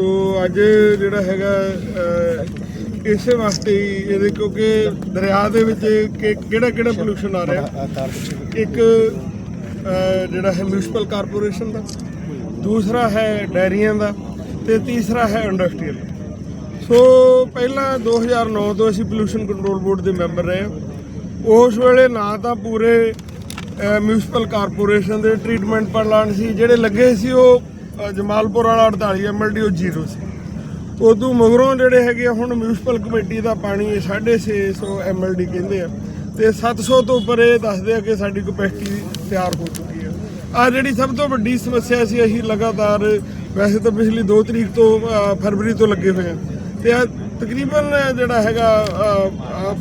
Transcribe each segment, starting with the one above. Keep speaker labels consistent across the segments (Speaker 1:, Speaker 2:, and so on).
Speaker 1: ਸੋ ਅੱਜ ਜਿਹੜਾ ਹੈਗਾ ਇਸੇ ਵਾਸਤੇ ਹੀ ਇਹਦੇ ਕਿਉਂਕਿ ਦਰਿਆ ਦੇ ਵਿੱਚ ਕਿ- ਕਿਹੜਾ ਕਿਹੜਾ ਪੋਲੂਸ਼ਨ ਆ ਰਿਹਾ? ਇੱਕ ਜਿਹੜਾ ਹੈ ਮਿਊਨਿਸਪਲ ਕਾਰਪੋਰੇਸ਼ਨ ਦਾ, ਦੂਸਰਾ ਹੈ ਡੈਰੀਆਂ ਦਾ ਤੇ ਤੀਸਰਾ ਹੈ ਇੰਡਸਟਰੀਅਲ ਸੋ ਪਹਿਲਾਂ 2009 ਤੋਂ ਅਸੀਂ ਪੋਲੂਸ਼ਨ ਕੰਟਰੋਲ ਬੋਰਡ ਦੇ ਮੈਂਬਰ ਰਹੇ ਹਾਂ। ਉਸ ਵੇਲੇ ਨਾ ਤਾਂ ਪੂਰੇ ਮਿਊਨਿਸਪਲ ਕਾਰਪੋਰੇਸ਼ਨ ਦੇ ਟ੍ਰੀਟਮੈਂਟ ਪਲਾਂਟ ਸੀ, ਜਿਹੜੇ ਲੱਗੇ ਸੀ ਉਹ ਜਮਾਲਪੁਰ ਵਾਲਾ 48 ਐਮਐਲਡੀ ਉਹ ਜ਼ੀਰੋ ਸੀ। ਉਦੋਂ ਮਗਰੋਂ ਜਿਹੜੇ ਹੈਗੇ ਆ, ਹੁਣ ਮਿਊਨਿਸਪਲ ਕਮੇਟੀ ਦਾ ਪਾਣੀ 650 ਐਮਐਲਡੀ ਕਹਿੰਦੇ ਆ। ਤੇ 700 ਤੋਂ ਉੱਪਰ ਇਹ ਦੱਸਦੇ ਆ ਕਿ ਸਾਡੀ ਕਪੈਸਿਟੀ ਤਿਆਰ ਹੋ ਚੁੱਕੀ ਹੈ। ਆ ਜਿਹੜੀ ਸਭ ਤੋਂ ਵੱਡੀ ਸਮੱਸਿਆ ਸੀ ਅਸੀਂ ਲਗਾਤਾਰ ਵੈਸੇ ਤਾਂ ਪਿਛਲੀ 2 ਤਰੀਕ ਤੋਂ ਫਰਵਰੀ ਤੋਂ ਲੱਗੇ ਹੋਏ ਆ। ਤੇ ਆ ਤਕਰੀਬਨ ਜਿਹੜਾ ਹੈਗਾ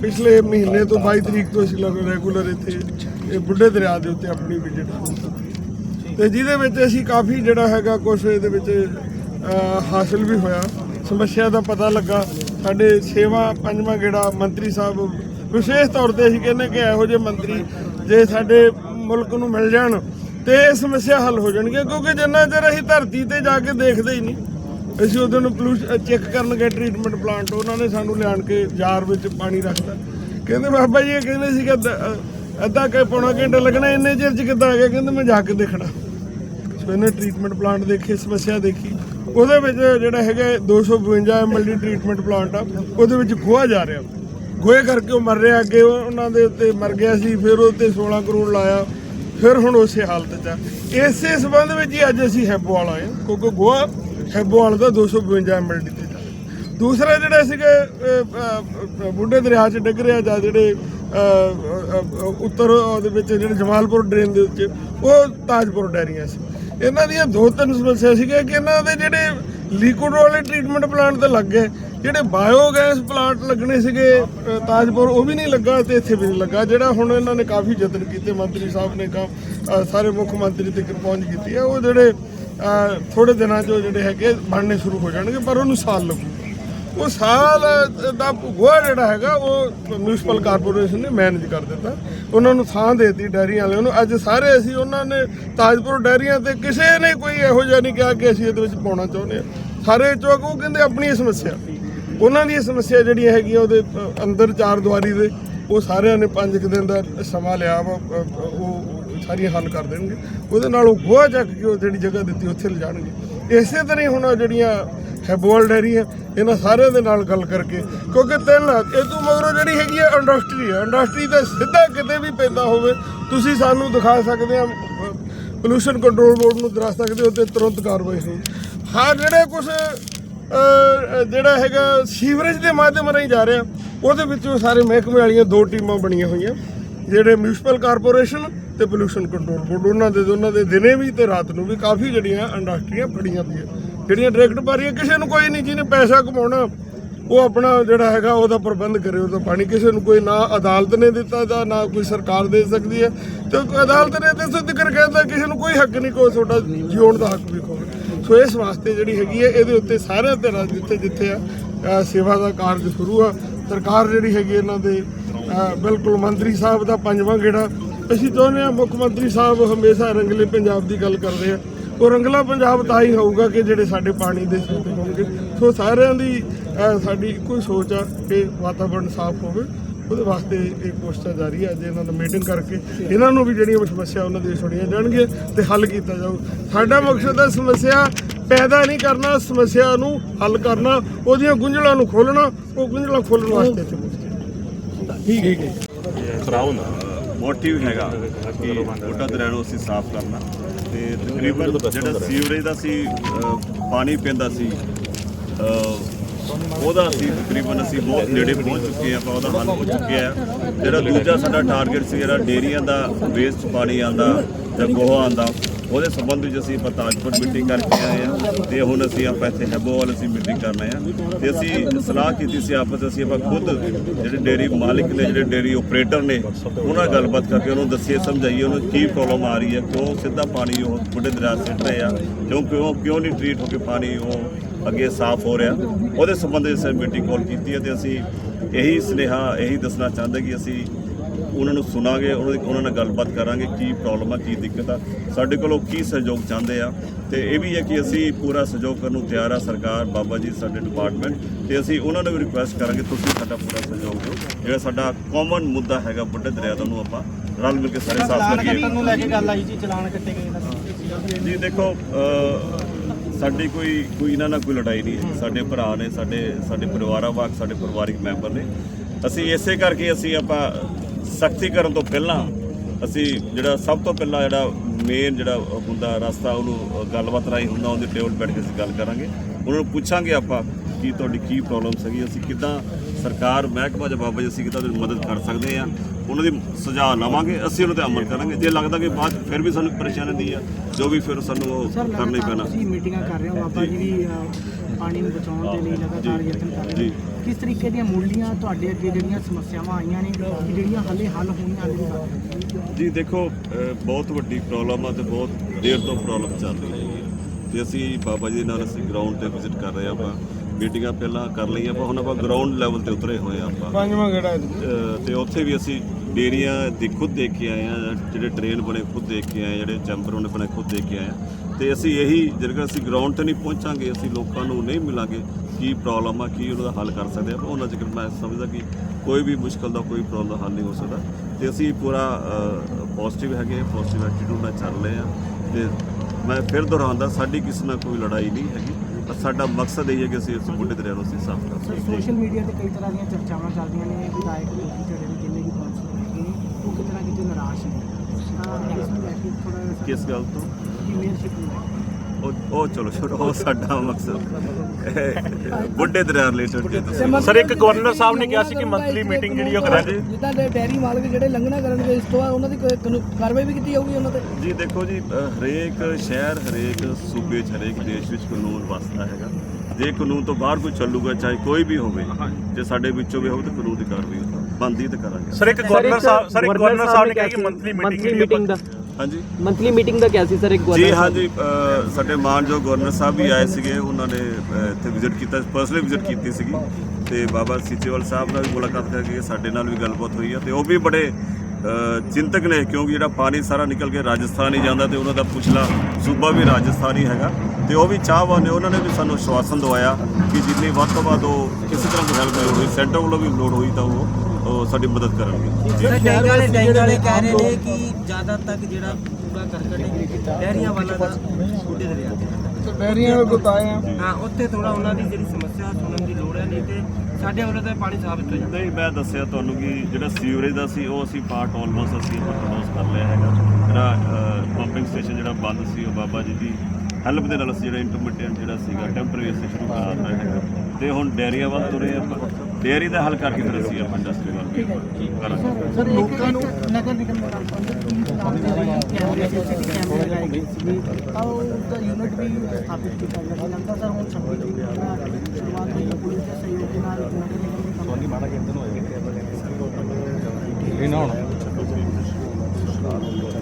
Speaker 1: ਪਿਛਲੇ ਮਹੀਨੇ ਤੋਂ 22 ਤਰੀਕ ਤੋਂ ਅਸੀਂ ਰੈਗੂਲਰ ਇੱਥੇ ਬੁੱਢੇ ਦਰਿਆ ਦੇ ਉੱਤੇ ਆਪਣੀ ਵਿਜ਼ਿਟ ਕੀਤੀ ਤੇ ਜਿਹਦੇ ਵਿੱਚ ਅਸੀਂ ਕਾਫੀ ਜਿਹੜਾ ਹੈਗਾ ਕੁਝ ਇਹਦੇ ਵਿੱਚ ਅ, ਹਾਸਲ ਵੀ ਹੋਇਆ। ਸਮੱਸਿਆ ਦਾ ਪਤਾ ਲੱਗਾ। ਸਾਡੇ ਸੇਵਾ ਪੰਜਵਾਂ ਗੇੜਾ ਮੰਤਰੀ ਸਾਹਿਬ ਵਿਸ਼ੇਸ਼ ਤੌਰ ਤੇ ਅਸੀਂ ਕਹਿੰਦੇ ਕਿ ਇਹੋ ਜਿਹੇ ਮੰਤਰੀ ਜੇ ਸਾਡੇ ਮੁਲਕ ਨੂੰ ਮਿਲ ਜਾਣ ਤੇ ਇਹ ਸਮੱਸਿਆ ਹੱਲ ਹੋ ਜਾਣਗੀਆਂ ਕਿਉਂਕਿ ਜਿੰਨਾ ਚਿਰ ਅਸੀਂ ਧਰਤੀ ਤੇ ਜਾ ਕੇ ਦੇਖਦੇ ਹੀ ਨਹੀਂ ਅਸੀਂ ਉਹਦੇ ਨੂੰ ਪੋਲੂਸ਼ ਚੈੱਕ ਕਰਨਗੇ ਟ੍ਰੀਟਮੈਂਟ ਪਲਾਂਟ ਉਹਨਾਂ ਨੇ ਸਾਨੂੰ ਲਿਆਣ ਕੇ ਜਾਰ ਵਿੱਚ ਪਾਣੀ ਰੱਖਦਾ ਕਹਿੰਦੇ ਬਾਬਾ ਜੀ ਇਹ ਕਹਿੰਦੇ ਸੀ ਕਿ ਅੱਧਾ- ਅੱਧਾ ਕਿ ਪੌਣਾ ਘੰਟਾ ਲੱਗਣਾ ਇੰਨੇ ਚਿਰ ਚ ਕਿੱਦਾਂ ਆ ਗਿਆ? ਕਹਿੰਦੇ ਮੈਂ ਜਾ ਕੇ ਦੇਖਣਾ। ਸੋ ਇਹਨੇ ਟ੍ਰੀਟਮੈਂਟ ਪਲਾਂਟ ਦੇਖੇ ਸਮੱਸਿਆ ਦੇਖੀ। ਉਹਦੇ ਵਿੱਚ ਜਿਹੜਾ ਹੈਗਾ 252 ਐਮਐਲਡੀ ਟ੍ਰੀਟਮੈਂਟ ਪਲਾਂਟ ਆ। ਉਹਦੇ ਵਿੱਚ ਗੋਹਾ ਜਾ ਰਿਹਾ। ਗੋਹੇ ਕਰਕੇ ਉਹ ਮਰ ਰਿਹਾ ਅੱਗੇ ਉਹਨਾਂ ਦੇ ਉੱਤੇ ਮਰ ਗਿਆ ਸੀ ਫਿਰ ਉਹ ਤੇ 16 ਕਰੋੜ ਲਾਇਆ। ਫਿਰ ਹੁਣ ਉਸੇ ਹਾਲਤ 'ਚ ਆ। ਇਸੇ ਸਬੰਧ ਵਿੱਚ ਹੀ ਅੱਜ ਅਸੀਂ ਹੈਬੋਵਾਲ ਆਏ ਹਾਂ, ਕਿਉਂਕਿ ਗੋਹਾ ਹੈਬੋਵਾਲ ਦਾ 252 ਐਮਐਲਡੀ ਤੇ ਜਾ ਦੂਸਰਾ ਜਿਹੜਾ ਸੀਗਾ ਬੁੱਢੇ ਦਰਿਆ 'ਚ ਡਿੱਗ ਰਿਹਾ ਜਾਂ ਜਿਹੜੇ ਉੱਤਰ ਦੇ ਵਿੱਚ ਜਿਹੜੇ ਜਮਾਲਪੁਰ ਡਰੇਨ ਦੇ ਵਿੱਚ ਉਹ ਤਾਜਪੁਰ ਡੈਰੀਆਂ ਸੀ। ਇਹਨਾਂ ਦੀਆਂ ਦੋ ਤਿੰਨ ਸਮੱਸਿਆ ਸੀਗੀਆਂ ਕਿ ਇਹਨਾਂ ਦੇ ਜਿਹੜੇ ਲਿਕੁਇਡ ਵਾਲੇ ਟ੍ਰੀਟਮੈਂਟ ਪਲਾਂਟ ਤੇ ਲੱਗ ਗਏ ਜਿਹੜੇ ਬਾਇਓਗੈਸ ਪਲਾਂਟ ਲੱਗਣੇ ਸੀਗੇ ਤਾਜਪੁਰ ਉਹ ਵੀ ਨਹੀਂ ਲੱਗਾ ਤੇ ਇੱਥੇ ਵੀ ਨਹੀਂ ਲੱਗਾ ਜਿਹੜਾ ਹੁਣ ਇਹਨਾਂ ਨੇ ਕਾਫੀ ਯਤਨ ਕੀਤੇ ਮੰਤਰੀ ਸਾਹਿਬ ਨੇ ਕੰਮ ਸਾਰੇ ਮੁੱਖ ਮੰਤਰੀ ਤੱਕ ਪਹੁੰਚ ਕੀਤੀ ਹੈ ਉਹ ਜਿਹੜੇ ਅਹ, ਥੋੜੇ ਦਿਨਾਂ 'ਚ ਉਹ ਜਿਹੜੇ ਹੈਗੇ ਬਣਨੇ ਸ਼ੁਰੂ ਹੋ ਜਾਣਗੇ ਪਰ ਉਹਨੂੰ ਸਾਲ ਲੱਗੂ। ਉਹ ਸਾਲ ਦਾ ਗੋਹਾ ਜਿਹੜਾ ਹੈਗਾ, ਉਹ ਮਿਊਨਿਸਪਲ ਕਾਰਪੋਰੇਸ਼ਨ ਨੇ ਮੈਨੇਜ ਕਰ ਦਿੱਤਾ। ਉਹਨਾਂ ਨੂੰ ਥਾਂ ਦੇ ਦਿੱਤੀ ਡੈਰੀਆਂ ਵਾਲਿਆਂ ਨੂੰ। ਅੱਜ ਸਾਰੇ ਅਸੀਂ ਉਹਨਾਂ ਨੇ ਤਾਜਪੁਰ ਡੈਰੀਆਂ ਤੇ ਕਿਸੇ ਨੇ ਕੋਈ ਇਹੋ ਜਿਹਾ ਨਹੀਂ ਕਿਹਾ ਕਿ ਅਸੀਂ ਇਹਦੇ ਵਿੱਚ ਪਾਉਣਾ ਚਾਹੁੰਦੇ ਹਾਂ। ਸਾਰੇ ਚੌਕ ਉਹ ਕਹਿੰਦੇ ਆਪਣੀ ਸਮੱਸਿਆ। ਉਹਨਾਂ ਦੀ ਸਮੱਸਿਆ ਜਿਹੜੀਆਂ ਹੈਗੀਆਂ ਉਹਦੇ ਅੰਦਰ ਚਾਰ ਦੀਵਾਰੀ ਦੇ, ਉਹ ਸਾਰਿਆਂ ਨੇ 5 ਦਿਨ ਦਾ ਸਮਾਂ ਲਿਆ ਵਾ ਉਹ ਸਾਰੀਆਂ ਹੱਲ ਕਰ ਦੇਣਗੇ। ਉਹਦੇ ਨਾਲ ਉਹ ਗੋਹਾ ਚੱਕ ਕੇ ਉਹ ਜਿਹੜੀ ਜਗ੍ਹਾ ਦਿੱਤੀ, ਉੱਥੇ ਲਿਜਾਣਗੇ। ਇਸੇ ਤਰ੍ਹਾਂ ਹੀ ਹੁਣ ਜਿਹੜੀਆਂ ਹੈਬੋਲ ਡੈਰੀ ਹੈ, ਇਹਨਾਂ ਸਾਰਿਆਂ ਦੇ ਨਾਲ ਗੱਲ ਕਰਕੇ। ਕਿਉਂਕਿ ਤਿੰਨ, ਇਹ ਤੋਂ ਮਗਰੋਂ ਜਿਹੜੀ ਹੈਗੀ ਹੈ ਇੰਡਸਟਰੀ ਹੈ ਇੰਡਸਟਰੀ ਤੇ ਸਿੱਧਾ ਕਿਤੇ ਵੀ ਪੈਂਦਾ ਹੋਵੇ, ਤੁਸੀਂ ਸਾਨੂੰ ਦਿਖਾ ਸਕਦੇ ਆ ਪੋਲੂਸ਼ਨ ਕੰਟਰੋਲ ਬੋਰਡ ਨੂੰ ਦਿਖਾ ਸਕਦੇ ਹੋ ਤੇ ਤੁਰੰਤ ਕਾਰਵਾਈ ਹੋਈ ਹਾਂ, ਜਿਹੜੇ ਕੁਝ ਜਿਹੜਾ ਹੈਗਾ ਸੀਵਰੇਜ ਦੇ ਮਾਧਿਅਮ ਰਾਹੀਂ ਜਾ ਰਿਹਾ, ਉਹਦੇ ਵਿੱਚੋਂ ਸਾਰੇ ਮਹਿਕਮੇ ਵਾਲੀਆਂ ਦੋ ਟੀਮਾਂ ਬਣੀਆਂ ਹੋਈਆਂ, ਜਿਹੜੇ ਮਿਊਨਿਸਪਲ ਕਾਰਪੋਰੇਸ਼ਨ ਤੇ ਪੋਲੂਸ਼ਨ ਕੰਟਰੋਲ ਬੋਰਡ ਉਹਨਾਂ ਦੇ, ਦੋਨਾਂ ਦੇ ਦਿਨੇ ਵੀ ਤੇ ਰਾਤ ਨੂੰ ਵੀ ਕਾਫੀ ਜਿਹੜੀਆਂ ਇੰਡਸਟਰੀਆਂ ਫੜੀਆਂ ਪਈਆਂ। ਜਿਹੜੀਆਂ ਡਾਇਰੈਕਟ ਪਾ ਰਹੀਆਂ ਕਿਸੇ ਨੂੰ ਕੋਈ ਨਹੀਂ, ਜਿਹਨੇ ਪੈਸਾ ਕਮਾਉਣਾ, ਉਹ ਆਪਣਾ ਜਿਹੜਾ ਹੈਗਾ, ਉਹਦਾ ਪ੍ਰਬੰਧ ਕਰੇ, ਉਹਦਾ ਪਾਣੀ। ਕਿਸੇ ਨੂੰ ਕੋਈ ਨਾ ਅਦਾਲਤ ਨੇ ਦਿੱਤਾ ਜਾਂ ਨਾ ਕੋਈ ਸਰਕਾਰ ਦੇ ਸਕਦੀ ਹੈ। ਤੇ ਅਦਾਲਤ ਨੇ ਤੇ ਸਿੱਧ ਕਰ ਕਹਿੰਦਾ ਕਿਸੇ ਨੂੰ ਕੋਈ ਹੱਕ ਨਹੀਂ, ਕੋਈ ਤੁਹਾਡਾ ਜਿਉਣ ਦਾ ਹੱਕ ਵੀ ਕੋਈ ਸੋ ਇਸ ਵਾਸਤੇ ਜਿਹੜੀ ਹੈਗੀ ਹੈ, ਇਹਦੇ ਉੱਤੇ ਸਾਰੇ ਤਰ੍ਹਾਂ ਜਿੱਥੇ ਜਿੱਥੇ ਆ ਸੇਵਾ ਦਾ ਕਾਰਜ ਸ਼ੁਰੂ ਆ। ਸਰਕਾਰ ਜਿਹੜੀ ਹੈਗੀ ਇਹਨਾਂ ਦੇ ਬਿਲਕੁਲ ਮੰਤਰੀ ਸਾਹਿਬ ਦਾ ਪੰਜਵਾਂ ਗੇੜਾ। ਅਸੀਂ ਚਾਹੁੰਦੇ ਹਾਂ ਮੁੱਖ ਮੰਤਰੀ ਸਾਹਿਬ ਹਮੇਸ਼ਾ ਰੰਗਲੇ ਪੰਜਾਬ ਦੀ ਗੱਲ ਕਰਦੇ ਆ। ਉਹ ਰੰਗਲਾ ਪੰਜਾਬ ਤਾਂ ਹੀ ਹੋਊਗਾ ਕਿ ਜਿਹੜੇ ਸਾਡੇ ਪਾਣੀ ਦੇ ਸਰੋਤ ਹੋਣਗੇ। ਸੋ ਸਾਰਿਆਂ ਦੀ ਸਾਡੀ ਇੱਕੋ ਹੀ ਸੋਚ ਆ ਕਿ ਵਾਤਾਵਰਣ ਸਾਫ਼ ਹੋਵੇ। ਉਹਦੇ ਵਾਸਤੇ ਇਹ ਕੋਸ਼ਿਸ਼ ਜਾਰੀ ਆ ਅੱਜ ਇਹਨਾਂ ਨਾਲ ਮੀਟਿੰਗ ਕਰਕੇ ਇਹਨਾਂ ਨੂੰ ਵੀ ਜਿਹੜੀਆਂ ਸਮੱਸਿਆ ਉਹਨਾਂ ਦੀਆਂ ਸੁਣੀਆਂ ਜਾਣਗੀਆਂ ਤੇ ਹੱਲ ਕੀਤਾ ਜਾਊ। ਸਾਡਾ ਮਕਸਦ ਹੈ ਸਮੱਸਿਆ ਪੈਦਾ ਨਹੀਂ ਕਰਨਾ, ਸਮੱਸਿਆ ਨੂੰ ਹੱਲ ਕਰਨਾ, ਉਹਦੀਆਂ ਗੁੰਝਲਾਂ ਨੂੰ ਖੋਲਣਾ ਉਹ ਗੁੰਝਲਾਂ ਖੋਲਣ ਵਾਸਤੇ ਠੀਕ ਹੈ।
Speaker 2: ਕਰਾਓ ਨਾ ਮੋਟਿਵ ਹੈਗਾ ਕਿ ਮੋਟਾ ਦਰਿਆ ਨੂੰ ਅਸੀਂ ਸਾਫ਼ ਕਰਨਾ। ਤੇ ਤਕਰੀਬਨ ਜਿਹੜਾ ਸੀਵਰੇਜ ਦਾ ਸੀ ਪਾਣੀ ਪੈਂਦਾ ਸੀ ਉਹਦਾ ਅਸੀਂ ਤਕਰੀਬਨ ਅਸੀਂ ਬਹੁਤ ਨੇੜੇ ਪਹੁੰਚ ਚੁੱਕੇ ਹਾਂ, ਆਪਾਂ ਉਹਦਾ ਹੱਲ ਹੋ ਚੁੱਕਿਆ ਹੈ। ਜਿਹੜਾ ਦੂਜਾ ਸਾਡਾ ਟਾਰਗੇਟ ਸੀ, ਜਿਹੜਾ ਡੇਰੀਆਂ ਦਾ ਵੇਸਟ ਪਾਣੀ ਆਂਦਾ ਜਾਂ ਗੋਹਾ ਆਂਦਾ ਉਹਦੇ ਸੰਬੰਧ ਵਿੱਚ ਅਸੀਂ ਆਪਾਂ ਤਾਜਪੁਰ ਮੀਟਿੰਗ ਕਰਕੇ ਆਏ ਹਾਂ ਤੇ ਹੁਣ ਅਸੀਂ ਆਪਾਂ ਇੱਥੇ ਹੈਬੋਵਾਲ ਅਸੀਂ ਮੀਟਿੰਗ ਕਰਨਾ ਹੈ ਤੇ ਅਸੀਂ ਸਲਾਹ ਕੀਤੀ ਸੀ ਆਪਸ 'ਚ ਅਸੀਂ ਆਪਾਂ ਖੁਦ ਜਿਹੜੇ ਡੇਰੀ ਮਾਲਿਕ ਨੇ, ਜਿਹੜੇ ਡੇਰੀ ਆਪਰੇਟਰ ਨੇ, ਉਹਨਾਂ ਨਾਲ ਗੱਲਬਾਤ ਕਰਕੇ ਉਹਨੂੰ ਦੱਸੀਏ, ਸਮਝਾਈਏ, ਉਹਨੂੰ ਕੀ ਪ੍ਰੋਬਲਮ ਆ ਰਹੀ ਹੈ, ਕਿਉਂ ਸਿੱਧਾ ਪਾਣੀ ਉਹ ਬੁੱਢੇ ਦਰਿਆ 'ਚ ਸਿੱਟ ਰਹੇ ਆ, ਕਿਉਂ ਕਿਉਂ ਕਿਉਂ ਨਹੀਂ ਟ੍ਰੀਟ ਹੋ ਕੇ ਪਾਣੀ ਉਹ ਅੱਗੇ ਸਾਫ਼ ਹੋ ਰਿਹਾ। ਉਹਦੇ ਸੰਬੰਧ ਵਿੱਚ ਅਸੀਂ ਮੀਟਿੰਗ ਕਾਲ ਕੀਤੀ ਹੈ ਤੇ ਅਸੀਂ ਇਹੀ ਸੁਨੇਹਾ, ਇਹੀ ਦੱਸਣਾ ਚਾਹੁੰਦੇ ਕਿ ਅਸੀਂ ਉਹਨਾਂ ਨੂੰ ਸੁਣਾਂਗੇ ਉਹਨਾਂ ਦੀ ਉਹਨਾਂ ਨਾਲ ਗੱਲਬਾਤ ਕਰਾਂਗੇ ਕੀ ਪ੍ਰੋਬਲਮ ਆ ਕੀ ਦਿੱਕਤ ਆ। ਸਾਡੇ ਕੋਲੋਂ ਕੀ ਸਹਿਯੋਗ ਚਾਹੁੰਦੇ ਆ। ਤੇ ਇਹ ਵੀ ਹੈ ਕਿ ਅਸੀਂ ਪੂਰਾ ਸਹਿਯੋਗ ਕਰਨ ਨੂੰ ਤਿਆਰ ਆ ਸਰਕਾਰ ਬਾਬਾ ਜੀ ਸਾਡੇ ਡਿਪਾਰਟਮੈਂਟ ਤੇ ਅਸੀਂ ਉਹਨਾਂ ਨੂੰ ਵੀ ਰਿਕੁਐਸਟ ਕਰਾਂਗੇ ਤੁਸੀਂ ਸਾਡਾ ਪੂਰਾ ਸਹਿਯੋਗ ਦਿਓ। ਜਿਹੜਾ ਸਾਡਾ ਕਾਮਨ ਮੁੱਦਾ ਹੈਗਾ ਬੁੱਢੇ ਦਰਿਆ ਦਾ ਨੂੰ ਆਪਾਂ ਰਲ ਮਿਲ ਕੇ ਸਾਰੇ ਸਾਫ਼ ਕਰੀਏ
Speaker 3: ਨੂੰ ਲੈ ਕੇ ਗੱਲ ਆਈ ਜੀ ਚਲਾਨ ਕੱਟੇ ਗਏ ਦਾ
Speaker 2: ਜੀ ਦੇਖੋ ਸਾਡੀ ਕੋਈ ਕੋਈ ਇਹਨਾਂ ਨਾਲ ਕੋਈ ਲੜਾਈ ਨਹੀਂ ਹੈ। ਸਾਡੇ ਭਰਾ ਨੇ ਸਾਡੇ ਸਾਡੇ ਪਰਿਵਾਰਾਂ ਵਾਂਗ ਸਾਡੇ ਪਰਿਵਾਰਿਕ ਮੈਂਬਰ ਨੇ। ਅਸੀਂ ਇਸੇ ਕਰਕੇ ਅਸੀਂ ਆਪਾਂ ਸਖਤੀ ਕਰਨ ਤੋਂ ਪਹਿਲਾਂ ਅਸੀਂ ਜਿਹੜਾ ਸਭ ਤੋਂ ਪਹਿਲਾਂ ਜਿਹੜਾ ਮੇਨ ਜਿਹੜਾ ਹੁੰਦਾ ਰਸਤਾ ਉਹਨੂੰ ਗੱਲਬਾਤ ਰਾਹੀਂ ਹੁੰਦਾ ਉਹਦੇ ਟੇਬਲ ਬੈਠ ਕੇ ਅਸੀਂ ਗੱਲ ਕਰਾਂਗੇ। ਉਹਨਾਂ ਨੂੰ ਪੁੱਛਾਂਗੇ ਆਪਾਂ ਕੀ ਤੁਹਾਡੀ ਕੀ ਪ੍ਰੋਬਲਮ ਸੀਗੀ ਅਸੀਂ ਕਿੱਦਾਂ ਸਰਕਾਰ ਮਹਿਕਮਾ ਜਾਂ ਬਾਬਾ ਜੀ ਅਸੀਂ ਕਿੱਦਾਂ ਉਹਦੀ ਮਦਦ ਕਰ ਸਕਦੇ ਆ ਉਹਨਾਂ ਦੀ ਸੁਝਾਅ ਲਵਾਂਗੇ ਅਸੀਂ ਉਹਨਾਂ ਤੇ ਅਮਲ ਕਰਾਂਗੇ। ਜੇ ਲੱਗਦਾ ਕਿ ਬਾਅਦ ਫਿਰ ਵੀ ਸਾਨੂੰ ਪਰੇਸ਼ਾਨੀ ਦੀ ਆ ਜੋ ਵੀ ਫਿਰ ਸਾਨੂੰ ਉਹ ਕਰਨਾ ਹੀ ਪੈਣਾ।
Speaker 3: ਤੁਸੀਂ ਮੀਟਿੰਗਾਂ ਕਰ ਰਹੇ ਹੋ ਬਾਬਾ ਜੀ ਵੀ ਪਾਣੀ ਨੂੰ ਬਚਾਉਣ ਦੇ ਲਈ ਲਗਾਤਾਰ ਯਤਨ ਕਰ ਰਹੇ
Speaker 2: ਜੀ।
Speaker 3: ਹੋ ਕਿਸ ਤਰੀਕੇ ਦੀਆਂ ਮੁੱਢਲੀਆਂ ਤੁਹਾਡੇ ਅੱਗੇ ਜਿਹੜੀਆਂ ਸਮੱਸਿਆਵਾਂ ਆਈਆਂ ਨੇ ਕਿ ਜਿਹੜੀਆਂ ਹੱਲੇ ਹੱਲ ਹੋਣੀਆਂ ਹਾਲੇ ਨਹੀਂ?
Speaker 2: ਜੀ ਦੇਖੋ ਬਹੁਤ ਵੱਡੀ ਪ੍ਰੋਬਲਮ ਆ ਤੇ ਬਹੁਤ ਦੇਰ ਤੋਂ ਪ੍ਰੋਬਲਮ ਚੱਲ ਰਹੀ ਹੈ। ਤੇ ਅਸੀਂ ਬਾਬਾ ਜੀ ਦੇ ਨਾਲ ਅਸੀਂ ਗਰਾਊਂਡ ਤੇ ਵਿਜ਼ਿਟ ਕਰ ਰਹੇ ਹਾਂ ਆਪਾਂ। ਮੀਟਿੰਗਾਂ ਪਹਿਲਾਂ ਕਰ ਲਈਆਂ ਆਪਾਂ ਹੁਣ ਆਪਾਂ ਗਰਾਊਂਡ ਲੈਵਲ ਤੇ ਉਤਰੇ ਹੋਏ ਆ ਆਪਾਂ।
Speaker 1: ਪੰਜਵਾਂ ਗੇੜਾ
Speaker 2: ਤੇ ਉੱਥੇ ਵੀ ਅਸੀਂ ਡੇਰੀਆਂ ਦੀ ਖੁਦ ਦੇਖ ਕੇ ਆਏ ਆ ਜਿਹੜੇ ਟ੍ਰੇਨ ਬਣੇ ਖੁਦ ਦੇਖ ਕੇ ਆਏ ਜਿਹੜੇ ਚੈਂਬਰ ਉਹਨੇ ਬਣੇ ਖੁਦ ਦੇਖ ਕੇ ਆਏ ਆ ਤੇ ਅਸੀਂ ਇਹੀ ਜੇਕਰ ਅਸੀਂ ਗਰਾਊਂਡ ਤੇ ਨਹੀਂ ਪਹੁੰਚਾਂਗੇ ਅਸੀਂ ਲੋਕਾਂ ਨੂੰ ਨਹੀਂ ਮਿਲਾਂਗੇ ਕੀ ਪ੍ਰੋਬਲਮ ਆ ਕੀ ਉਹਦਾ ਹੱਲ ਕਰ ਸਕਦੇ ਆ। ਉਹਨਾਂ ਚਿਰ ਮੈਂ ਸਮਝਦਾ ਕਿ ਕੋਈ ਵੀ ਮੁਸ਼ਕਲ ਦਾ ਕੋਈ ਪ੍ਰੋਬਲਮ ਦਾ ਹੱਲ ਨਹੀਂ ਹੋ ਸਕਦਾ। ਤੇ ਅਸੀਂ ਪੂਰਾ ਪੋਜ਼ਿਟਿਵ ਹੈਗੇ ਪੋਜ਼ਿਟਿਵ ਐਟੀਟਿਊਡ ਨਾਲ ਚੱਲ ਰਹੇ ਆ। ਤੇ ਮੈਂ ਫਿਰ ਦੁਹਰਾਉਂਦਾ ਸਾਡੀ ਕਿਸੇ ਨਾਲ ਕੋਈ ਲੜਾਈ ਨਹੀਂ ਹੈਗੀ। ਪਰ ਸਾਡਾ ਮਕਸਦ ਇਹ ਹੈ ਕਿ ਅਸੀਂ ਇਸ ਬੁੱਢੇ ਦਰਿਆ ਨੂੰ ਅਸੀਂ ਸਾਫ਼ ਕਰ ਸਕੀਏ।
Speaker 3: ਸੋਸ਼ਲ ਮੀਡੀਆ ਤੇ ਕਈ ਤਰ੍ਹਾਂ ਦੀਆਂ ਚਰਚਾਵਾਂ ਚੱਲਦੀਆਂ ਨੇ ਵਿਧਾਇਕ ਲੋਕੀ ਜਿਹੜੇ ਨੇ ਜਿੰਨੇ ਵੀ ਕੌਂਸਲਰ ਹੈਗੇ ਉਹ ਕਿਤੇ ਨਾ ਕਿਤੇ ਨਿਰਾਸ਼ ਨੇ?
Speaker 2: ਕਿਸ ਗੱਲ ਤੋਂ? ਉਹ ਉਹ ਚਲੋ ਛੋੜੋ ਉਹ ਸਾਡਾ ਮਕਸਦ। ਬੁੱਢੇ ਦਰਿਆ ਰਿਲੇਟਡ ਜੇ ਤੁਸੀਂ।
Speaker 4: ਸਰ ਇੱਕ ਗਵਰਨਰ ਸਾਹਿਬ ਨੇ ਕਿਹਾ ਸੀ ਕਿ ਮੰਥਲੀ ਮੀਟਿੰਗ ਜਿਹੜੀ ਉਹ ਕਰਾਂਗੇ।
Speaker 5: ਜਿੱਦਾਂ ਦੇ ਡੈਰੀ ਮਾਲਕ ਜਿਹੜੇ ਲੰਘਣਾ ਕਰਨਗੇ ਇਸ ਤੋਂ ਬਾਅਦ ਉਹਨਾਂ ਦੀ ਕੋਈ ਕਾਨੂੰਨ- ਕਾਰਵਾਈ ਵੀ ਕੀਤੀ ਜਾਊਗੀ ਉਹਨਾਂ ਤੇ?
Speaker 2: ਜੀ ਦੇਖੋ ਜੀ ਅ, ਹਰੇਕ ਸ਼ਹਿਰ ਹਰੇਕ ਸੂਬੇ 'ਚ ਹਰੇਕ ਦੇਸ਼ ਵਿੱਚ ਕਾਨੂੰਨ ਵਸਦਾ ਹੈਗਾ। ਜੇ ਕਾਨੂੰਨ ਤੋਂ ਬਾਹਰ ਕੋਈ ਚੱਲੂਗਾ ਚਾਹੇ ਕੋਈ ਵੀ ਹੋਵੇ ਜੇ ਸਾਡੇ ਵਿੱਚੋਂ ਵੀ ਹੋਵੇ ਤਾਂ ਕਾਨੂੰਨ ਦੀ ਕਾਰਵਾਈ ਬੰਦੀ ਤੇ ਕਰਾਂਗੇ।
Speaker 4: ਸਰ ਇੱਕ ਗਵਰਨਰ ਸਾਹਿਬ ਸਰ ਇੱਕ ਗਵਰਨਰ ਸਾਹਿਬ ਨੇ ਕਿਹਾ ਕਿ ਮੰਥਲੀ ਮੀਟਿੰਗ ਜਿਹੜੀ
Speaker 6: ਮੀਟਿੰਗ ਦਾ।
Speaker 2: ਹਾਂਜੀ।
Speaker 6: ਮੰਥਲੀ ਮੀਟਿੰਗ ਦਾ ਕਿਹਾ ਸੀ ਸਰ ਇੱਕ
Speaker 2: ਜੀ
Speaker 6: ਗਵਰਨਰ
Speaker 2: ਹਾਂਜੀ ਅ, ਸਾਡੇ ਮਾਨਯੋਗ ਗਵਰਨਰ ਸਾਹਿਬ ਵੀ ਆਏ ਸੀਗੇ ਉਹਨਾਂ ਨੇ ਅ, ਇੱਥੇ ਵਿਜ਼ਿਟ ਕੀਤਾ ਪਰਸਨਲੀ ਵਿਜ਼ਿਟ ਕੀਤੀ ਸੀਗੀ। ਤੇ ਬਾਬਾ ਸੀਚੇਵਾਲ ਸਾਹਿਬ ਨਾਲ ਵੀ ਮੁਲਾਕਾਤ ਕਰਕੇ ਸਾਡੇ ਨਾਲ ਵੀ ਗੱਲਬਾਤ ਹੋਈ ਹੈ ਤੇ ਉਹ ਵੀ ਬੜੇ ਅ, ਚਿੰਤਕ ਨੇ ਕਿਉਂਕਿ ਜਿਹੜਾ ਪਾਣੀ ਸਾਰਾ ਨਿਕਲ ਕੇ ਰਾਜਸਥਾਨ ਹੀ ਜਾਂਦਾ ਤੇ ਉਹਨਾਂ ਦਾ ਪਿਛਲਾ ਸੂਬਾ ਵੀ ਰਾਜਸਥਾਨ ਹੀ ਹੈਗਾ। ਤੇ ਉਹ ਵੀ ਚਾਹਵਾਨ ਨੇ ਉਹਨਾਂ ਨੇ ਵੀ ਸਾਨੂੰ ਆਸ਼ਵਾਸਨ ਦਵਾਇਆ ਕਿ ਜਿੰਨੀ ਵੱਧ ਤੋਂ ਵੱਧ ਉਹ ਕਿਸੇ ਤਰ੍ਹਾਂ ਦੀ ਹੈਲਪ ਹੋਈ ਸੈਂਟਰ ਵੱਲੋਂ ਵੀ ਲੋੜ ਹੋਈ ਤਾਂ ਉਹ। ਉਹ ਸਾਡੀ ਮਦਦ ਕਰਨਗੇ। ਜੀ
Speaker 7: ਡੈਂਗ ਵਾਲੇ ਡੈਂਗ ਵਾਲੇ ਕਹਿ ਰਹੇ ਨੇ ਕਿ ਜ਼ਿਆਦਾ ਤੱਕ ਜਿਹੜਾ ਕੂੜਾ ਕਰਕਟ ਹੈ ਡੈਰੀਆਂ ਵਾਲਾ ਦਾ ਬੁੱਢੇ ਦਰਿਆ ਤੇ
Speaker 1: ਡੈਰੀਆਂ ਨੂੰ ਗੁਤਾਏ ਆ।
Speaker 7: ਹਾਂ ਉੱਥੇ ਥੋੜਾ ਉਹਨਾਂ ਦੀ ਜਿਹੜੀ ਸਮੱਸਿਆ ਸੁਣਨ ਦੀ ਲੋੜ ਹੈ ਨਹੀਂ ਤੇ ਸਾਡੇ ਵੱਲੋਂ ਤਾਂ ਪਾਣੀ ਸਾਫ਼ ਦਿੱਤਾ ਜਾਂਦਾ
Speaker 2: ਨਹੀਂ ਮੈਂ ਦੱਸਿਆ ਤੁਹਾਨੂੰ ਕਿ ਜਿਹੜਾ ਸੀਵਰੇਜ ਦਾ ਸੀ ਉਹ ਅਸੀਂ ਪਾਰਟ ਆਲਮੋਸਟ ਅਸੀਂ ਪ੍ਰੋਡਿਊਸ ਕਰ ਲਿਆ ਹੈਗਾ। ਜਿਹੜਾ ਪੰਪਿੰਗ ਸਟੇਸ਼ਨ ਜਿਹੜਾ ਬੰਦ ਸੀ ਉਹ ਬਾਬਾ ਜੀ ਦੀ ਹੈਲਪ ਦੇ ਨਾਲ ਅਸੀਂ ਜਿਹੜਾ ਇੰਟਰਮੀਡੀਏਟ ਜਿਹੜਾ ਸੀਗਾ ਟੈਂਪਰੇਰੀ ਅਸੀਂ ਸ਼ੁਰੂ ਕਰ ਰਹੇ ਹੈਗਾ। ਤੇ ਹੁਣ ਡੈਰੀਆਂ ਵੱਲ ਤੁਰੇ ਆਪਾਂ। ਡੈਰੀ ਦਾ ਹੱਲ ਕਰਕੇ ਫਿਰ ਅਸੀਂ ਆਪਾਂ ਇੰਡਸਟਰੀ ਵੱਲ ਕਰਾਂਗੇ
Speaker 3: ਸਰ ਲੋਕਾਂ ਨੂੰ ਨਗਰ ਨਿਗਮ ਦੇ ਕੰਮ ਦੇ ਤੀਨ ਨਾਮ ਦੇ ਲਈ ਕੈਮਰੇ ਸੀਸੀਟੀਵੀ ਕੈਮਰੇ ਲਗਾਏ ਗਏ ਸੀਗੇ। ਤਾਂ ਉਹਦਾ ਯੂਨਿਟ ਵੀ ਸਥਾਪਿਤ ਕੀਤਾ ਗਿਆ ਸੀ। ਲੱਗਦਾ ਸਰ ਹੁਣ 26 ਤਰੀਕ ਨੂੰ ਜਿਹੜਾ ਸ਼ੁਰੂਆਤ ਹੋਈ ਹੈ ਪੁਲਿਸ ਦੇ ਸਹਿਯੋਗ ਦੇ ਨਾਲ ਨਗਰ ਨਿਗਮ ਦੇ ਕੰਮ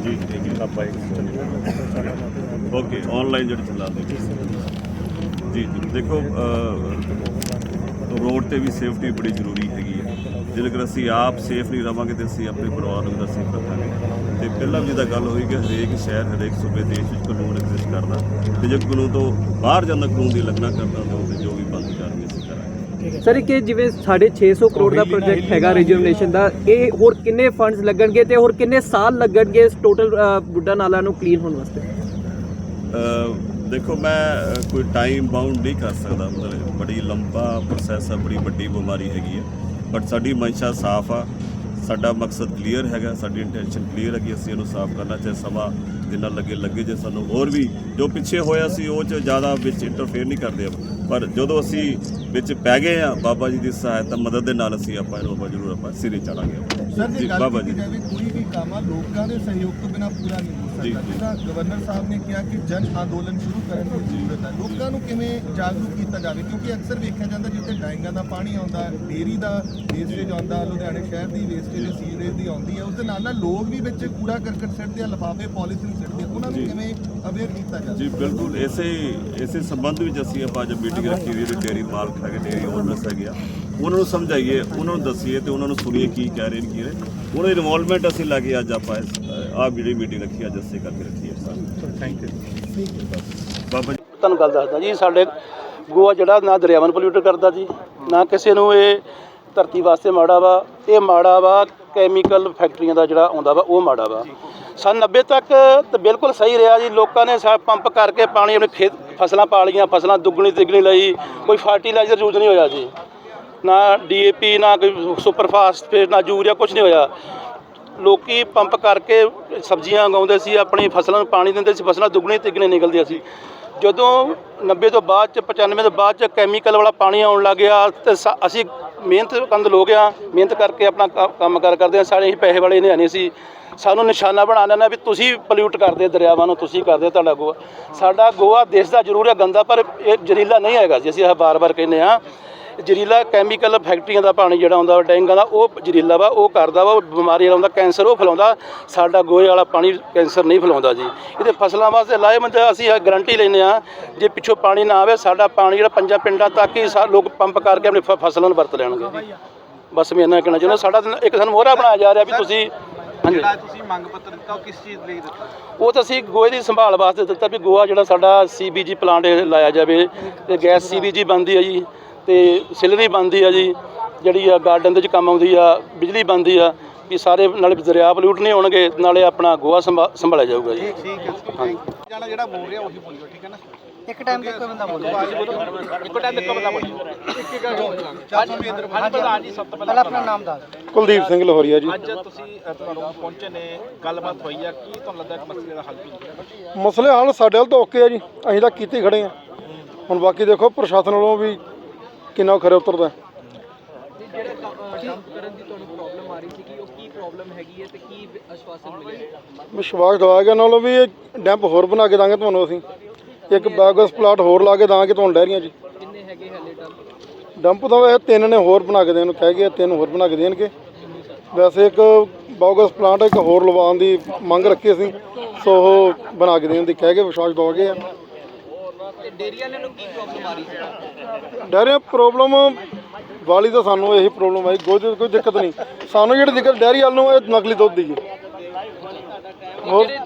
Speaker 2: ਜੀ ਠੀਕ ਹੈ ਆਪਾਂ ਓਕੇ ਆਨਲਾਈਨ ਜਿਹੜੇ ਚਲਾ ਦੇ ਜੀ ਜੀ ਦੇਖੋ ਰੋਡ ਤੇ ਵੀ ਸੇਫਟੀ ਬੜੀ ਜ਼ਰੂਰੀ ਹੈਗੀ ਹੈ ਜੇਕਰ ਅਸੀਂ ਆਪ ਸੇਫ ਨਹੀਂ ਰਵਾਂਗੇ ਤੇ ਅਸੀਂ ਆਪਣੇ ਪਰਿਵਾਰ ਨੂੰ ਵੀ ਸੇਫ ਰੱਖਾਂਗੇ। ਤੇ ਪਹਿਲਾਂ ਵੀ ਜਿਹਦਾ ਗੱਲ ਹੋਈ ਕਿ ਹਰੇਕ ਸ਼ਹਿਰ ਹਰੇਕ ਸੂਬੇ ਦੇਸ਼ ਵਿੱਚ ਕਾਨੂੰਨ ਐਗਜ਼ਿਸਟ ਕਰਦਾ ਤੇ ਜੇ ਕਾਨੂੰਨ ਤੋਂ ਬਾਹਰ ਜਾਂਦਾ ਕਾਨੂੰਨ ਦੀ ਉਲੰਘਣਾ ਕਰਦਾ ਤਾਂ ਉਹਦੇ ਜੋ ਵੀ ਬੰਦ ਕਰਨਗੇ ਅਸੀਂ ਕਰਾਂਗੇ।
Speaker 6: ਸਰ ਇੱਕ ਇਹ ਜਿਵੇਂ 650 ਕਰੋੜ ਦਾ ਪ੍ਰੋਜੈਕਟ ਹੈਗਾ ਰਿਜੂਵਨੇਸ਼ਨ ਦਾ ਇਹ ਹੋਰ ਕਿੰਨੇ ਫੰਡਸ ਲੱਗਣਗੇ ਤੇ ਹੋਰ ਕਿੰਨੇ ਸਾਲ ਲੱਗਣਗੇ ਇਸ ਟੋਟਲ ਬੁੱਢਾ ਨਾਲਾ ਨੂੰ ਕਲੀਨ ਹੋਣ ਵਾਸਤੇ?
Speaker 2: ਦੇਖੋ ਮੈਂ ਕੋਈ ਟਾਈਮ ਬਾਉਂਡ ਨਹੀਂ ਕਰ ਸਕਦਾ ਮਤਲਬ ਬੜੀ ਲੰਬਾ ਪ੍ਰੋਸੈਸ ਆ ਬੜੀ ਵੱਡੀ ਬਿਮਾਰੀ ਹੈਗੀ ਹੈ ਬਟ ਸਾਡੀ ਮਨਸ਼ਾ ਸਾਫ਼ ਆ। ਸਾਡਾ ਮਕਸਦ ਕਲੀਅਰ ਹੈਗਾ ਸਾਡੀ ਇੰਟੈਂਸ਼ਨ ਕਲੀਅਰ ਹੈ ਕਿ ਅਸੀਂ ਇਹਨੂੰ ਸਾਫ਼ ਕਰਨਾ ਚਾਹੇ ਸਮਾਂ ਜਿੰਨਾ ਲੱਗੇ ਲੱਗੇ ਜੇ ਸਾਨੂੰ। ਹੋਰ ਵੀ ਜੋ ਪਿੱਛੇ ਹੋਇਆ ਸੀ ਉਹ ਚ ਜ਼ਿਆਦਾ ਵਿੱਚ ਇੰਟਰਫੇਅਰ ਨਹੀਂ ਕਰਦੇ ਪਰ ਜਦੋਂ ਅਸੀਂ ਵਿੱਚ ਪੈ ਗਏ ਆ ਬਾਬਾ ਜੀ ਦੀ ਸਹਾਇਤਾ ਮਦਦ ਦੇ ਨਾਲ ਅਸੀਂ ਆਪਾਂ ਇਹਨੂੰ ਆਪਾਂ ਜ਼ਰੂਰ ਆਪਾਂ ਸਿਰੇ ਚੜਾਂਗੇ।
Speaker 8: ਸਰ
Speaker 2: ਜੀ ਬਾਬਾ ਜੀ
Speaker 8: ਜਾਵੇ ਕੋਈ ਵੀ ਕੰਮ ਆ ਲੋਕਾਂ ਦੇ ਸਹਿਯੋਗ ਤੋਂ ਬਿਨਾ ਪੂਰਾ ਨਹੀਂ ਹੋ ਸਕਦਾ।
Speaker 2: ਜੀ।
Speaker 8: ਜਿੱਦਾਂ ਗਵਰਨਰ ਸਾਹਿਬ ਨੇ ਕਿਹਾ ਕਿ ਜਨ ਅੰਦੋਲਨ ਸ਼ੁਰੂ ਕਰਨ ਦੀ ਜ਼ਰੂਰਤ ਹੈ। ਲੋਕਾਂ ਨੂੰ ਕਿਵੇਂ ਜਾਗਰੂਕ ਕੀਤਾ ਜਾਵੇ? ਕਿਉਂਕਿ ਅਕਸਰ ਵੇਖਿਆ ਜਾਂਦਾ ਜਿੱਥੇ ਡਾਇੰਗਾਂ ਦਾ ਪਾਣੀ ਆਉਂਦਾ ਡੇਰੀ ਦਾ ਵੇਸਟੇਜ ਆਉਂਦਾ ਲੁਧਿਆਣੇ ਸ਼ਹਿਰ ਦੀ ਵੇਸਟੇਜ ਸੀਵਰੇਜ ਦੀ ਆਉਂਦੀ ਹੈ। ਉਸ ਦੇ ਨਾਲ ਨਾਲ ਲੋਕ ਵੀ ਵਿੱਚ ਕੂੜਾ ਕਰਕਟ ਸਿੱਟਦੇ ਆ ਲਿਫਾਫੇ ਪੋਲੀਥੀਨ ਸਿੱਟਦੇ ਆ। ਉਹਨਾਂ ਨੂੰ ਕਿਵੇਂ ਅਵੇਅਰ ਕੀਤਾ ਜਾਵੇ?
Speaker 2: ਜੀ ਬਿਲਕੁਲ। ਇਸੇ ਇਸੇ ਸੰਬੰਧ ਵਿੱਚ ਅਸੀਂ ਆਪਾਂ ਅੱਜ ਮੀਟਿੰਗ ਰੱਖੀ ਹੋਈ ਹੈ ਡੇਰੀ ਮਾਲਕ ਹੈਗੇ ਡੇਰੀ ਓਨਰਸ ਹੈਗੇ ਆ। ਉਹਨਾਂ ਨੂੰ ਸਮਝਾਈਏ ਉਹਨਾਂ ਨੂੰ ਦੱਸੀਏ ਤੇ ਉਹਨਾਂ ਨੂੰ ਸੁਣੀਏ ਕੀ ਕਹਿ ਰਹੇ ਨੇ ਕੀ ਨੇ ਉਹਨਾਂ ਦੀ ਇਨਵੋਲਵਮੈਂਟ ਅਸੀਂ ਲਾ ਕੇ ਅੱਜ ਆਪਾਂ ਆਹ ਜਿਹੜੀ ਮੀਟਿੰਗ ਰੱਖੀ ਅੱਜ ਅਸੀਂ ਕਰਕੇ ਰੱਖੀ ਹੈ sir. Thank you Baba ji.
Speaker 9: ਤੁਹਾਨੂੰ ਗੱਲ ਦੱਸਦਾ ਜੀ ਸਾਡੇ ਗੋਆ ਜਿਹੜਾ ਨਾ ਦਰਿਆਵਾਂ ਨੂੰ ਪੋਲਿਊਟ ਕਰਦਾ ਜੀ ਨਾ ਕਿਸੇ ਨੂੰ ਇਹ ਧਰਤੀ ਵਾਸਤੇ ਮਾੜਾ ਵਾ ਇਹ ਮਾੜਾ ਵਾ ਕੈਮੀਕਲ ਫੈਕਟਰੀਆਂ ਦਾ ਜਿਹੜਾ ਆਉਂਦਾ ਵਾ ਉਹ ਮਾੜਾ ਵਾ। ਸਨ 90 ਤੱਕ ਤਾਂ ਬਿਲਕੁਲ ਸਹੀ ਰਿਹਾ ਜੀ ਲੋਕਾਂ ਨੇ ਸਾ ਪੰਪ ਕਰਕੇ ਪਾਣੀ ਆਪਣੇ ਖੇਤ ਫਸਲਾਂ ਪਾ ਲਈਆਂ ਫਸਲਾਂ ਦੁੱਗਣੀ ਤਿੱਗਣੀ ਲਈ ਕੋਈ ਫਰਟੀਲਾਈਜ਼ਰ ਯੂਜ਼ ਨਹੀਂ ਹੋਇਆ ਜੀ। ਨਾ ਡੀਏਪੀ ਨਾ ਕੋਈ ਸੁਪਰ ਫਾਸਫੇਟ ਨਾ ਯੂਰੀਆ ਕੁਝ ਨਹੀਂ ਹੋਇਆ। ਲੋਕੀ ਪੰਪ ਕਰਕੇ ਸਬਜ਼ੀਆਂ ਉਗਾਉਂਦੇ ਸੀ, ਆਪਣੀ ਫਸਲਾਂ ਨੂੰ ਪਾਣੀ ਦਿੰਦੇ ਸੀ, ਫਸਲਾਂ ਦੁੱਗਣੇ ਤਿੱਗਣੇ ਨਿਕਲਦੀਆਂ ਸੀ। ਜਦੋਂ 90 ਤੋਂ ਬਾਅਦ ਚ 95 ਤੋਂ ਬਾਅਦ ਚ ਕੈਮੀਕਲ ਵਾਲਾ ਪਾਣੀ ਆਉਣ ਲੱਗ ਗਿਆ ਤੇ ਸਾ- ਅਸੀਂ ਮਿਹਨਤ ਕੰਦ ਲੋਕ ਆ ਮਿਹਨਤ ਕਰਕੇ ਆਪਣਾ ਕ- ਕੰਮ ਕਾਰ, ਕਰਦੇ ਆ ਸਾਰੇ ਹੀ ਪੈਸੇ ਵਾਲੇ ਨੇ ਨਹੀਂ ਸੀ। ਸਾਨੂੰ ਨਿਸ਼ਾਨਾ ਬਣਾ ਲੈਣਾ ਵੀ ਤੁਸੀਂ ਪੋਲਿਊਟ ਕਰਦੇ ਦਰਿਆਵਾਂ ਨੂੰ, ਤੁਸੀਂ ਕਰਦੇ ਤੁਹਾਡਾ ਗੋਆ। ਸਾਡਾ ਗੋਆ ਦੇਸ਼ ਦਾ ਜ਼ਰੂਰ ਹੈ ਗੰਦਾ, ਪਰ ਇਹ ਜ਼ਹਿਰੀਲਾ ਨਹੀਂ ਹੈਗਾ ਜੀ, ਅਸੀਂ ਇਹ ਬਾਰ-ਬਾਰ ਕਹਿੰਦੇ ਆ ਜ਼ਹਿਰੀਲਾ ਕੈਮੀਕਲ ਫੈਕਟਰੀਆਂ ਦਾ ਪਾਣੀ ਜਿਹੜਾ ਆਉਂਦਾ ਡੈਂਗਾ ਦਾ ਉਹ ਜ਼ਹਿਰੀਲਾ ਵਾ ਉਹ ਕਰਦਾ ਵਾ ਉਹ ਬਿਮਾਰੀਆਂ ਲਾਉਂਦਾ ਕੈਂਸਰ ਉਹ ਫੈਲਾਉਂਦਾ ਸਾਡਾ ਗੋਹੇ ਵਾਲਾ ਪਾਣੀ ਕੈਂਸਰ ਨਹੀਂ ਫੈਲਾਉਂਦਾ ਜੀ। ਇਹਦੇ ਫਸਲਾਂ ਵਾਸਤੇ ਲਾਹੇਮੰਦ ਹੈ, ਅਸੀਂ ਇਹ ਗਾਰੰਟੀ ਲੈਂਦੇ ਆ ਜੇ ਪਿੱਛੋਂ ਪਾਣੀ ਨਾ ਆਵੇ ਸਾਡਾ ਪਾਣੀ ਜਿਹੜਾ ਪੰਜਾਂ ਪਿੰਡਾਂ ਤੱਕ ਹੀ ਲੋਕ ਪੰਪ ਕਰਕੇ ਆਪਣੀ ਫਸਲਾਂ ਨੂੰ ਵਰਤ ਲੈਣਗੇ ਬਸ ਮੈਂ ਇਹਨਾਂ ਕਹਿਣਾ ਚਾਹੁੰਦਾ ਸਾਡਾ ਇੱਕ ਸਾਨੂੰ ਮੋਹਰਾ ਬਣਾਇਆ ਜਾ ਰਿਹਾ ਵੀ ਤੁਸੀਂ ਹਾਂਜੀ।
Speaker 4: ਤੁਸੀਂ ਮੰਗ ਪੱਤਰ ਦਿੱਤਾ ਉਹ ਕਿਸ ਚੀਜ਼ ਲਈ ਦਿੱਤਾ?
Speaker 9: ਉਹ ਤਾਂ ਅਸੀਂ ਗੋਹੇ ਦੀ ਸੰਭਾਲ ਵਾਸਤੇ ਦਿੱਤਾ ਵੀ ਗੋਹਾ ਜਿਹੜਾ ਸਾਡਾ ਸੀਬੀਜੀ ਪਲਾਂਟ ਲਾਇਆ ਜਾਵੇ ਤੇ ਗੈਸ ਸੀਬੀਜੀ ਬਣਦੀ ਆ ਜੀ। ਤੇ ਸਿਲਰੀ ਬਣਦੀ ਆ ਜੀ ਜਿਹੜੀ ਆ ਗਾਰਡਨ ਦੇ ਵਿੱਚ ਕੰਮ ਆਉਂਦੀ ਆ ਬਿਜਲੀ ਬਣਦੀ ਆ ਵੀ ਸਾਰੇ ਨਾਲੇ ਦਰਿਆ ਪੋਲਿਊਟ ਨਹੀਂ ਹੋਣਗੇ ਨਾਲੇ ਆਪਣਾ ਗੋਹਾ ਸੰਭਾ- ਸੰਭਾਲਿਆ ਜਾਊਗਾ ਜੀ।
Speaker 4: ਠੀਕ ਹੈ ਹਾਂਜੀ। ਜਾਣਾ ਜਿਹੜਾ ਬੋਲ ਰਿਹਾ ਉਹੀ ਬੋਲਿਓ ਠੀਕ ਹੈ ਨਾ?
Speaker 3: ਇੱਕ ਟਾਈਮ ਤੇ ਕੋਈ ਬੰਦਾ ਬੋਲੇ
Speaker 4: ਇੱਕੋ ਟਾਈਮ ਇੱਕੋ ਬੰਦਾ ਬੋਲਿਓ ਇੱਕ ਇੱਕ ਚਾਰ ਸੌ ਅੰਦਰ ਪ੍ਰਧਾਨ ਜੀ ਸਭ ਤੋਂ
Speaker 3: ਪਹਿਲਾਂ ਆਪਣਾ ਨਾਮ ਦੱਸ
Speaker 8: ਕੁਲਦੀਪ ਸਿੰਘ ਲੋਹਰੀਆ ਜੀ।
Speaker 4: ਅੱਜ ਤੁਸੀਂ ਤੁਹਾਨੂੰ ਪਹੁੰਚੇ ਨੇ ਗੱਲਬਾਤ ਹੋਈ ਆ। ਕੀ ਤੁਹਾਨੂੰ ਲੱਗਦਾ ਕਿ ਮਸਲੇ ਦਾ ਹੱਲ ਕੀ
Speaker 8: ਮਸਲੇ ਹਾਲ ਸਾਡੇ ਵੱਲ ਤਾਂ ਓਕੇ ਆ ਜੀ ਅਸੀਂ ਤਾਂ ਕੀਤੇ ਖੜੇ ਆ। ਹੁਣ ਬਾਕੀ ਦੇਖੋ ਪ੍ਰਸ਼ਾਸਨ ਵੱਲੋਂ ਵੀ ਕਿੰਨਾ ਖਰੇ ਉਤਰਦਾ? ਵਿਸ਼ਵਾਸ ਦਵਾ ਗਿਆ ਨਾਲੋਂ ਵੀ ਇਹ ਡੈਂਪ ਹੋਰ ਬਣਾ ਕੇ ਦਾਂਗੇ ਤੁਹਾਨੂੰ ਅਸੀਂ। ਇੱਕ ਬਾਗਸ ਪਲਾਟ ਹੋਰ ਲਾ ਕੇ ਦਾਂਗੇ ਤੁਹਾਨੂੰ ਡੈਰੀਆਂ 'ਚ ਕਿੰਨੇ ਹੈਗੇ ਹਲੇ ਡੰਪ ਡੰਪ ਤਾਂ ਵੈਸੇ ਤਿੰਨ ਨੇ ਹੋਰ ਬਣਾ ਕੇ ਦੇਣ ਨੂੰ ਕਹਿ ਗਏ ਆ, ਤਿੰਨ ਹੋਰ ਬਣਾ ਕੇ ਦੇਣਗੇ। ਵੈਸੇ ਇੱਕ ਬਾਗਸ ਪਲਾਂਟ ਇੱਕ ਹੋਰ ਲਵਾਉਣ ਦੀ ਮੰਗ ਰੱਖੀ ਅਸੀਂ ਸੋ ਉਹ ਬਣਾ ਕੇ ਦੇਣ ਦੀ ਕਹਿ ਕੇ ਵਿਸ਼ਵਾਸ ਦਵਾ ਗਏ ਆ ਡੈਰੀਆਂ ਪ੍ਰੋਬਲਮ ਵਾਲੀ ਤਾਂ ਸਾਨੂੰ ਇਹੀ ਪ੍ਰੋਬਲਮ ਆਈ ਕੋਈ ਕੋਈ ਦਿੱਕਤ ਨਹੀਂ। ਸਾਨੂੰ ਜਿਹੜੀ ਦਿੱਕਤ ਡੈਰੀ ਵਾਲ ਨੂੰ ਇਹ ਨਕਲੀ ਦੁੱਧ ਦੀ ਹੈ।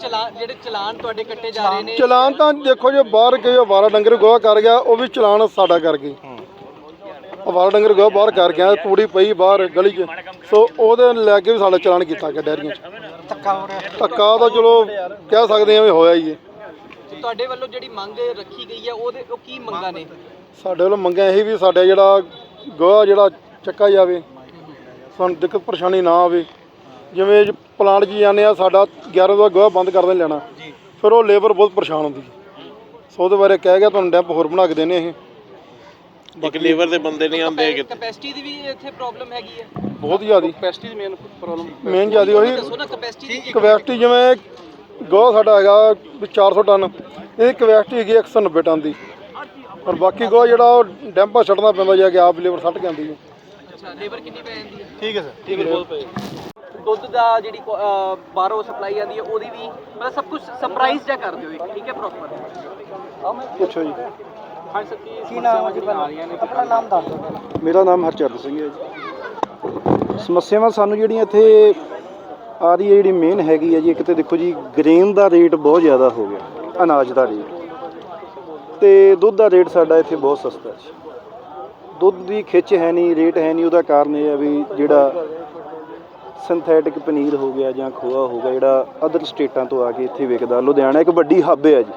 Speaker 6: ਚਲਾਨ ਜਿਹੜੇ ਚਲਾਨ ਤੁਹਾਡੇ ਕੱਟੇ ਜਾ ਰਹੇ ਨੇ।
Speaker 8: ਚਲਾਨ ਤਾਂ ਦੇਖੋ ਜੇ ਬਾਹਰ ਕੋਈ ਅਵਾਰਾ ਡੰਗਰ ਗੋਹਾ ਕਰ ਗਿਆ ਉਹ ਵੀ ਚਲਾਨ ਸਾਡਾ ਕਰ ਗਈ। ਅਵਾਰਾ ਡੰਗਰ ਗੋਹਾ ਬਾਹਰ ਕਰ ਗਿਆ ਤੂੜੀ ਪਈ ਬਾਹਰ ਗਲੀ 'ਚ। ਸੋ ਉਹਦੇ ਲੈ ਕੇ ਵੀ ਸਾਡਾ ਚਲਾਨ ਕੀਤਾ ਗਿਆ ਡੈਰੀਆਂ 'ਚ।
Speaker 3: ਧੱਕਾ ਹੋ ਰਿਹਾ।
Speaker 8: ਧੱਕਾ ਤਾਂ ਚਲੋ ਕਹਿ ਸਕਦੇ ਆ ਵੀ ਹੋਇਆ ਹੀ ਹੈ।
Speaker 6: ਤੁਹਾਡੇ ਵੱਲੋਂ ਜਿਹੜੀ ਮੰਗ ਰੱਖੀ ਗਈ ਹੈ ਉਹਦੇ ਉਹ ਕੀ ਮੰਗਾਂ ਨੇ?
Speaker 8: ਸਾਡੇ ਵੱਲੋਂ ਮੰਗਿਆ ਇਹੀ ਵੀ ਸਾਡਾ ਜਿਹੜਾ ਗੋਹਾ ਜਿਹੜਾ ਚੱਕਾ ਜਾਵੇ ਸਾਨੂੰ ਦਿੱਕਤ ਪਰੇਸ਼ਾਨੀ ਨਾ ਆਵੇ। ਜਿਵੇਂ ਪਲਾਂਟ 'ਚ ਜਾਂਦੇ ਆ ਸਾਡਾ 11 ਦਾ ਗੋਹਾ ਬੰਦ ਕਰ ਦੇ ਲੈਣਾ। ਫਿਰ ਉਹ ਲੇਬਰ ਬਹੁਤ ਪਰੇਸ਼ਾਨ ਹੁੰਦੀ ਹੈ। ਸੋ ਉਹਦੇ ਬਾਰੇ ਕਹਿ ਗਿਆ ਤੁਹਾਨੂੰ ਡੈਂਪ ਹੋਰ ਬਣਾ ਕੇ ਦੇਣੇ ਇਹ।
Speaker 4: ਇੱਕ ਲੀਵਰ ਦੇ ਬੰਦੇ ਨਹੀਂ ਆਉਂਦੇ
Speaker 6: ਕਪੈਸਿਟੀ ਦੀ ਵੀ ਇੱਥੇ ਪ੍ਰੋਬਲਮ ਹੈਗੀ ਹੈ।
Speaker 8: ਬਹੁਤ ਜ਼ਿਆਦੀ।
Speaker 9: ਕੈਪੈਸਿਟੀ ਦੀ ਮੇਨ ਪ੍ਰੋਬਲਮ
Speaker 8: ਮੇਨ ਜ਼ਿਆਦੀ ਉਹੀ
Speaker 6: ਕਪੈਸਿਟੀ
Speaker 8: ਜਿਵੇਂ ਗੋਹਾ ਸਾਡਾ ਹੈਗਾ ਵੀ 400 ਟਨ। ਇਹਦੀ ਕਵੈਸਟੀ ਹੈਗੀ 190 ਟਨ ਦੀ। ਔਰ ਬਾਕੀ ਗੋਹਾ ਜਿਹੜਾ ਉਹ ਡੈਂਪਾ ਛੱਡਣਾ ਪੈਂਦਾ ਜਾ ਕੇ ਆਪ ਲੇਬਰ ਸੱਟ ਕੇ ਆਉਂਦੀ ਹੈ।
Speaker 6: ਅੱਛਾ ਲੇਬਰ ਕਿੰਨੀ ਪੈ ਜਾਂਦੀ ਹੈ?
Speaker 4: ਠੀਕ ਹੈ ਸਰ ਠੀਕ ਹੈ। ਬਹੁਤ ਪਏ
Speaker 6: ਦੁੱਧ ਦਾ ਜਿਹੜੀ ਕੁ- ਅਹ ਬਾਹਰੋਂ ਸਪਲਾਈ ਆਉਂਦੀ ਹੈ ਉਹਦੀ ਵੀ ਮਤਲਬ ਸਭ ਕੁਝ ਸਰਪ੍ਰਾਈਜ਼ ਜਿਹਾ ਕਰ ਦਿਓ ਇੱਕ, ਠੀਕ ਹੈ ਪ੍ਰੋਪਰ
Speaker 8: ਪੁੱਛੋ ਜੀ।
Speaker 6: ਹਾਂ ਸਰ ਕੀ
Speaker 3: ਕੀ ਨਾਮ ਹੈ ਜੀ ਆਪਣਾ? ਨਾਮ ਦੱਸ ਦਿਓ
Speaker 10: ਮੇਰਾ ਨਾਮ ਹਰਚਰਨ ਸਿੰਘ ਹੈ ਜੀ। ਸਮੱਸਿਆਵਾਂ ਸਾਨੂੰ ਜਿਹੜੀਆਂ ਇੱਥੇ ਆ ਰਹੀ ਹੈ ਜਿਹੜੀ ਮੇਨ ਹੈਗੀ ਹੈ ਜੀ, ਇੱਕ ਤੇ ਦੇਖੋ ਜੀ ਗ੍ਰੇਨ ਦਾ ਰੇਟ ਬਹੁਤ ਜ਼ਿਆਦਾ ਹੋ ਗਿਆ, ਅਨਾਜ ਦਾ ਰੇਟ ਤੇ ਦੁੱਧ ਦਾ ਰੇਟ ਸਾਡਾ ਇੱਥੇ ਬਹੁਤ ਸਸਤਾ ਹੈ ਜੀ। ਦੁੱਧ ਦੀ ਖਿੱਚ ਹੈ ਨਹੀਂ ਰੇਟ ਹੈ ਨਹੀਂ, ਉਹਦਾ ਕਾਰਨ ਇਹ ਹੈ ਵੀ ਜਿਹੜਾ ਸਿੰਥੈਟਿਕ ਪਨੀਰ ਹੋ ਗਿਆ ਜਾਂ ਖੋਆ ਹੋ ਗਿਆ, ਜਿਹੜਾ ਅਦਰ ਸਟੇਟਾਂ ਤੋਂ ਆ ਕੇ ਇੱਥੇ ਵਿਕਦਾ। ਲੁਧਿਆਣਾ ਇੱਕ ਵੱਡੀ ਹੱਬ ਹੈ ਜੀ,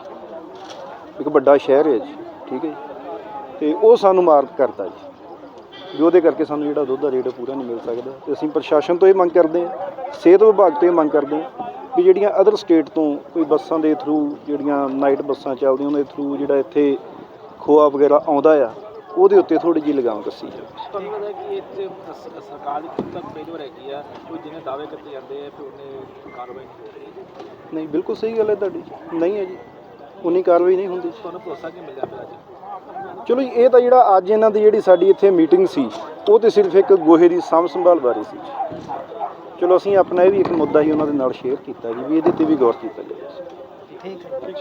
Speaker 10: ਇੱਕ ਵੱਡਾ ਸ਼ਹਿਰ ਹੈ ਜੀ, ਠੀਕ ਹੈ ਜੀ। ਤੇ ਉਹ ਸਾਨੂੰ ਮਾਰ ਕਰਦਾ ਜੀ। ਵੀ ਉਹਦੇ ਕਰਕੇ ਸਾਨੂੰ ਜਿਹੜਾ ਦੁੱਧ ਦਾ ਰੇਟ ਪੂਰਾ ਨਹੀਂ ਮਿਲ ਸਕਦਾ। ਤੇ ਅਸੀਂ ਪ੍ਰਸ਼ਾਸਨ ਤੋਂ ਇਹ ਮੰਗ ਕਰਦੇ ਹਾਂ ਸਿਹਤ ਵਿਭਾਗ ਤੋਂ ਇਹ ਮੰਗ ਕਰਦੇ ਹਾਂ ਵੀ ਜਿਹੜੀਆਂ ਅਦਰ ਸਟੇਟ ਤੋਂ ਕੋਈ ਬੱਸਾਂ ਦੇ ਥਰੂ ਜਿਹੜੀਆਂ ਨਾਈਟ ਬੱਸਾਂ ਚੱਲਦੀਆਂ ਉਹਦੇ ਥਰੂ ਜਿਹੜਾ ਇੱਥੇ ਖੋਆ ਵਗੈਰਾ ਆਉਂਦਾ ਆ ਉਹਦੇ ਉੱਤੇ ਥੋੜੀ ਜਿਹੀ ਲਗਾਮ ਕੱਸੀ ਜਾਵੇ।
Speaker 4: ਤੁਹਾਨੂੰ ਪਤਾ ਕਿ ਇੱਥੇ ਸਰਕਾਰ ਦੀ ਤੱਕ ਫੇਲਰ ਹੈਗੀ ਆ ਕੋਈ ਜਿਹਨੇ ਦਾਅਵੇ ਕੀਤੇ ਜਾਂਦੇ ਆ ਫਿਰ ਉਹਨੇ ਕਾਰਵਾਈ ਨਹੀਂ ਹੋ ਰਹੀ
Speaker 10: ਨਹੀਂ ਬਿਲਕੁਲ ਸਹੀ ਗੱਲ ਹੈ ਤੁਹਾਡੀ। ਨਹੀਂ ਹੈ ਜੀ ਉਨੀ ਕਾਰਵਾਈ ਨਹੀਂ ਹੁੰਦੀ।
Speaker 4: ਤੁਹਾਨੂੰ ਭਰੋਸਾ ਕਿਉਂ ਮਿਲਿਆ ਫਿਰ ਅੱਜ?
Speaker 10: ਚਲੋ ਜੀ, ਇਹ ਤਾਂ ਜਿਹੜਾ ਅੱਜ ਇਹਨਾਂ ਦੀ ਜਿਹੜੀ ਸਾਡੀ ਇੱਥੇ ਮੀਟਿੰਗ ਸੀ ਉਹ ਤੇ ਸਿਰਫ ਇੱਕ ਗੋਹੇ ਦੀ ਸਾਂਭ ਸੰਭਾਲ ਬਾਰੇ ਸੀ। ਚਲੋ ਅਸੀਂ ਆਪਣਾ ਇਹ ਵੀ ਇੱਕ ਮੁੱਦਾ ਹੀ ਉਹਨਾਂ ਦੇ ਨਾਲ ਸ਼ੇਅਰ ਕੀਤਾ ਜੀ ਵੀ ਇਹਦੇ ਤੇ ਵੀ ਗੌਰ ਕੀਤਾ ਜਾਵੇ।
Speaker 3: ਠੀਕ ਹੈ।